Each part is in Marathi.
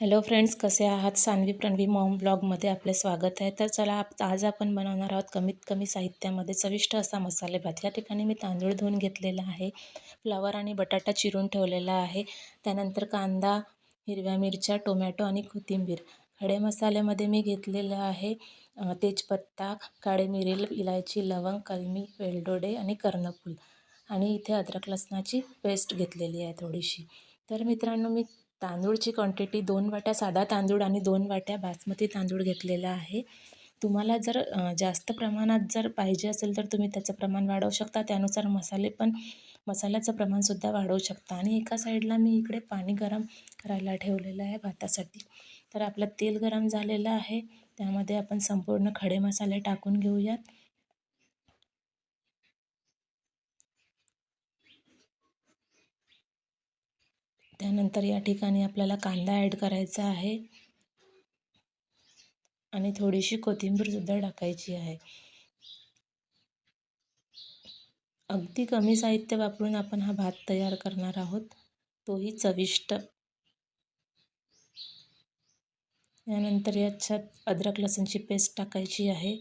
हॅलो फ्रेंड्स कसे आहात? सानवी प्रणवी मॉम ब्लॉगमध्ये आपले स्वागत आहे. तर चला आप आज आपण बनवणार आहोत कमीत कमी साहित्यामध्ये चविष्ट असा मसाले भात. या ठिकाणी मी तांदूळ धुवून घेतलेला आहे. फ्लावर आणि बटाटा चिरून ठेवलेला आहे. त्यानंतर कांदा हिरव्या मिरच्या टोमॅटो आणि कोथिंबीर. खडे मसाल्यामध्ये मी घेतलेलं आहे तेजपत्ता काळे मिरी इलायची लवंग कलमी वेलदोडे आणि कर्णफूल. आणि इथे अद्रक लसणाची पेस्ट घेतलेली आहे थोडीशी. तर मित्रांनो मी तांदूळची क्वांटिटी दोन वाट्या साधा तांदूळ आणि दोन वाट्या बासमती तांदूळ घेतलेला आहे. तुम्हाला जर जास्त प्रमाणात जर पाहिजे असेल तर तुम्ही त्याचं प्रमाण वाढवू शकता. त्यानुसार मसाले पण मसाल्याचं प्रमाणसुद्धा वाढवू शकता. आणि एका साईडला मी इकडे पाणी गरम करायला ठेवलेलं आहे भातासाठी. तर आपलं तेल गरम झालेलं आहे. त्यामध्ये आपण संपूर्ण खडे मसाले टाकून घेऊयात. त्यानंतर या ठिकाणी आपल्याला कांदा ॲड करायचा आहे. आणि थोडीशी कोथिंबीरसुद्धा टाकायची आहे. अगदी कमी साहित्य वापरून आपण हा भात तयार करणार आहोत. तोही चविष्ट. यानंतर याच्यात अद्रक लसूणची पेस्ट टाकायची आहे.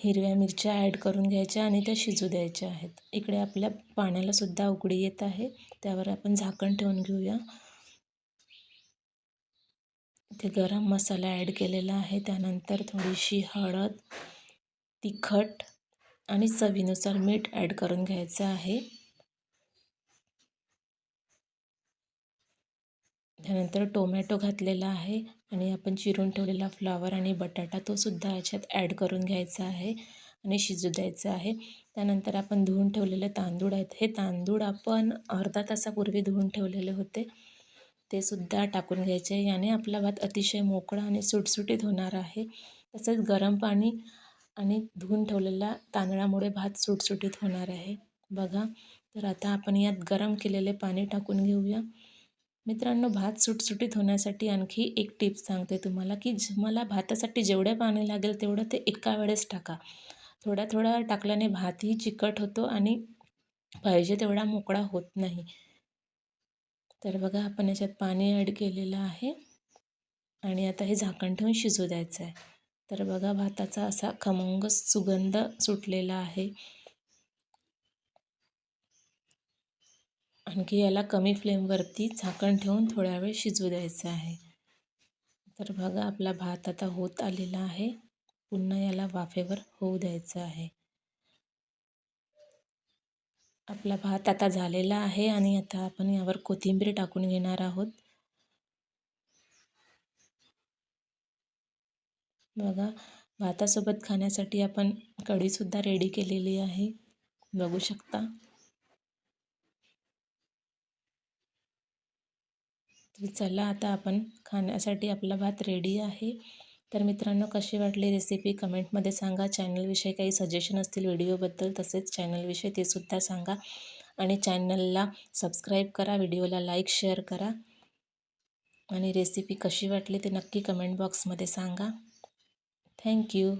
हिरव्या मिरच्या ॲड करून घ्यायच्या आणि त्या शिजू द्यायच्या आहेत. इकडे आपल्या पाण्यालासुद्धा उकळी येत आहे. त्यावर आपण झाकण ठेवून घेऊया. इथे गरम मसाला ॲड केलेला आहे. त्यानंतर थोडीशी हळद तिखट आणि चवीनुसार मीठ ॲड करून घ्यायचं आहे. त्यानंतर टोमॅटो घातलेला आहे आणि आपण चिरून ठेवलेला फ्लावर आणि बटाटा तोसुद्धा याच्यात ॲड करून घ्यायचा आहे आणि शिजू द्यायचं आहे. त्यानंतर आपण धुवून ठेवलेले तांदूळ आहेत. हे तांदूळ आपण अर्धा तासापूर्वी धुवून ठेवलेले होते. ते सुद्धा टाकून घ्यायचे. याने आपला भात अतिशय मोकळा आणि सुटसुटीत होणार आहे. तसेच गरम पाणी आणि धुवून ठेवलेल्या तांदळामुळे भात सुटसुटीत होणार आहे. बघा तर आता आपण यात गरम केलेले पाणी टाकून घेऊया. मित्रांनो भात सुटसुटीत होण्यासाठी आणखी एक टिप सांगते तुम्हाला की मला भातासाठी जेवढे पाणी लागेल तेवढं ते एका वेळेस टाका. थोड्या थोड्या टाकल्याने भातही चिकट होतो आणि पाहिजे तेवढा मोकळा होत नाही. तर बघा आपण याच्यात पाणी ॲड केलेलं आहे आणि आता हे झाकण ठेवून शिजू द्यायचं आहे. तर बघा भाताचा असा खमंग सुगंध सुटलेला आहे. आणखी याला कमी फ्लेमवरती झाकण ठेवून थोड्या वेळ शिजू द्यायचं आहे. तर बघा आपला भात आता होत आलेला आहे. पुन्हा याला वाफेवर होऊ द्यायचं आहे. आपला भात आता झालेला आहे आणि आता आपण यावर कोथिंबीर टाकून घेणार आहोत. बघा भातासोबत खाण्यासाठी आपण कढीसुद्धा रेडी केलेली आहे. बघू शकता. तर चला आता आपण खाण्यासाठी आपला भात रेडी आहे. तर मित्रांनो कशी वाटली रेसिपी कमेंटमध्ये सांगा. चॅनलविषयी काही सजेशन असतील व्हिडिओबद्दल तसेच चॅनलविषयी ते सुद्धा सांगा. आणि चॅनलला सबस्क्राईब करा व्हिडिओला लाईक शेअर करा. आणि रेसिपी कशी वाटली ते नक्की कमेंट बॉक्समध्ये सांगा. थँक्यू